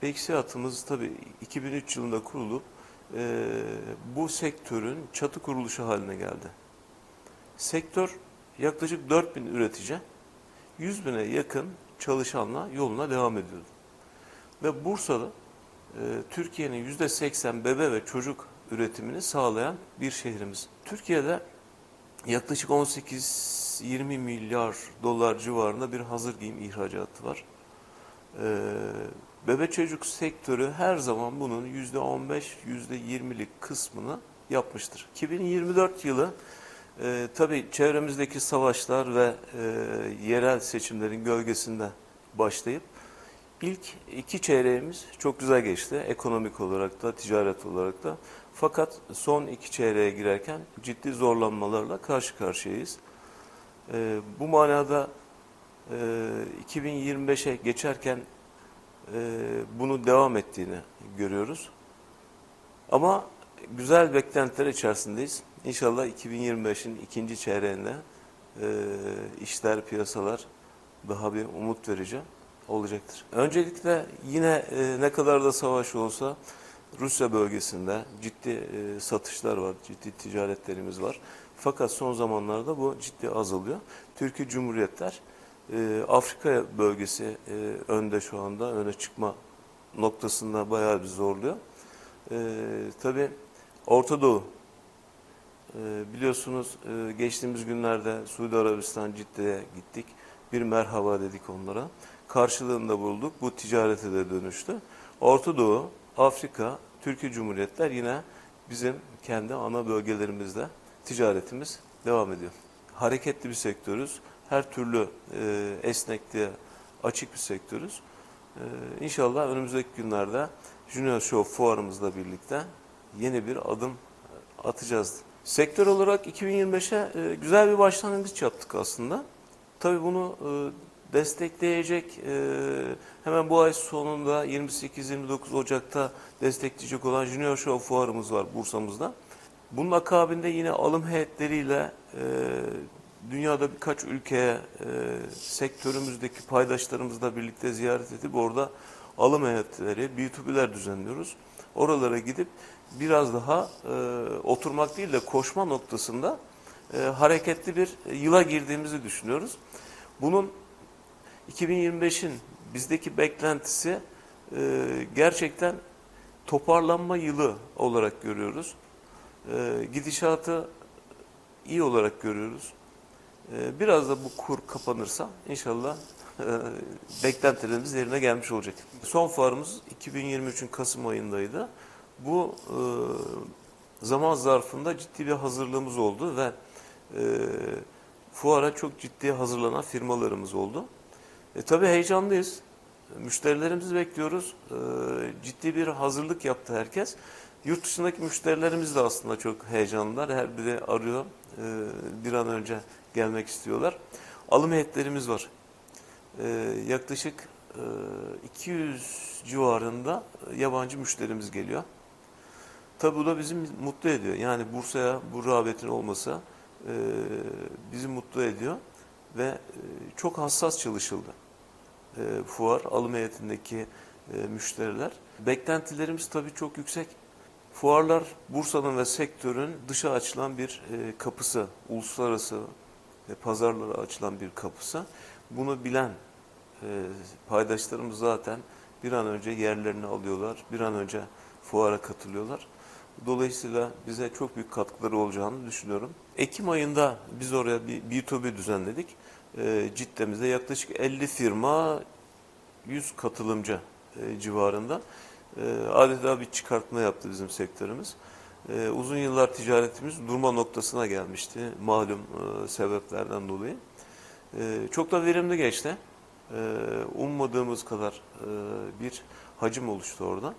teksiyatımız tabii 2003 yılında kurulup e, bu sektörün çatı kuruluşu haline geldi. Sektör yaklaşık 4000 üretici, 100 bine yakın çalışanla yoluna devam ediyordu. Ve Bursa'da e, Türkiye'nin %80 bebe ve çocuk üretimini sağlayan bir şehrimiz. Türkiye'de yaklaşık 18-20 milyar dolar civarında bir hazır giyim ihracatı var. Ee, bebe çocuk sektörü her zaman bunun %15, %20'lik kısmını yapmıştır. 2024 yılı e, tabii çevremizdeki savaşlar ve e, yerel seçimlerin gölgesinde başlayıp ilk iki çeyreğimiz çok güzel geçti. Ekonomik olarak da, ticaret olarak da. Fakat son iki çeyreğe girerken ciddi zorlanmalarla karşı karşıyayız. E, bu manada e, 2025'e geçerken e, bunu devam ettiğini görüyoruz. Ama güzel beklentiler içerisindeyiz. İnşallah 2025'in ikinci çeyreğinde e, işler, piyasalar daha bir umut verici olacaktır. Öncelikle yine e, ne kadar da savaş olsa Rusya bölgesinde ciddi e, satışlar var, ciddi ticaretlerimiz var. Fakat son zamanlarda bu ciddi azalıyor. Türkiye Cumhuriyetler e, Afrika bölgesi e, önde şu anda, öne çıkma noktasında bayağı bir zorluyor. E, tabii Orta Doğu e, biliyorsunuz e, geçtiğimiz günlerde Suudi Arabistan Cidde'ye gittik. Bir merhaba dedik onlara. Karşılığında bulduk. Bu ticarete de dönüştü. Orta Doğu, Afrika, Türkiye Cumhuriyetler yine bizim kendi ana bölgelerimizde ticaretimiz devam ediyor. Hareketli bir sektörüz. Her türlü e, esnekliğe açık bir sektörüz. E, inşallah önümüzdeki günlerde Junior Show fuarımızla birlikte yeni bir adım atacağız. Sektör olarak 2025'e e, güzel bir başlangıç yaptık aslında. Tabii bunu e, destekleyecek e, hemen bu ay sonunda 28-29 Ocak'ta destekleyecek olan Junior Show fuarımız var Bursa'mızda. Bunun akabinde yine alım heyetleriyle e, dünyada birkaç ülkeye e, sektörümüzdeki paydaşlarımızla birlikte ziyaret edip orada alım heyetleri, B2B'ler düzenliyoruz. Oralara gidip biraz daha e, oturmak değil de koşma noktasında e, hareketli bir yıla girdiğimizi düşünüyoruz. Bunun 2025'in bizdeki beklentisi e, gerçekten toparlanma yılı olarak görüyoruz. E, gidişatı iyi olarak görüyoruz. E, biraz da bu kur kapanırsa inşallah e, beklentilerimiz yerine gelmiş olacak. Son fuarımız 2023'ün Kasım ayındaydı. Bu e, zaman zarfında ciddi bir hazırlığımız oldu ve e, fuara çok ciddi hazırlanan firmalarımız oldu. E, tabii heyecanlıyız. Müşterilerimizi bekliyoruz. E, ciddi bir hazırlık yaptı herkes. Yurt dışındaki müşterilerimiz de aslında çok heyecanlılar. Her biri arıyor. E, bir an önce gelmek istiyorlar. Alım heyetlerimiz var. E, yaklaşık e, 200 civarında yabancı müşterimiz geliyor. Tabii bu da bizi mutlu ediyor. Yani Bursa'ya bu rağbetin olmasa e, bizi mutlu ediyor ve e, çok hassas çalışıldı. E, fuar alım heyetindeki e, müşteriler. Beklentilerimiz tabii çok yüksek. Fuarlar Bursa'nın ve sektörün dışa açılan bir e, kapısı, uluslararası e, pazarlara açılan bir kapısı. Bunu bilen e, paydaşlarımız zaten bir an önce yerlerini alıyorlar, bir an önce fuara katılıyorlar. Dolayısıyla bize çok büyük katkıları olacağını düşünüyorum. Ekim ayında biz oraya bir B2B düzenledik. E, Cidde'mizde yaklaşık 50 firma, 100 katılımcı e, civarında. E, adeta bir çıkartma yaptı bizim sektörümüz. E, uzun yıllar ticaretimiz durma noktasına gelmişti malum e, sebeplerden dolayı. E, çok da verimli geçti. E, ummadığımız kadar e, bir hacim oluştu orada.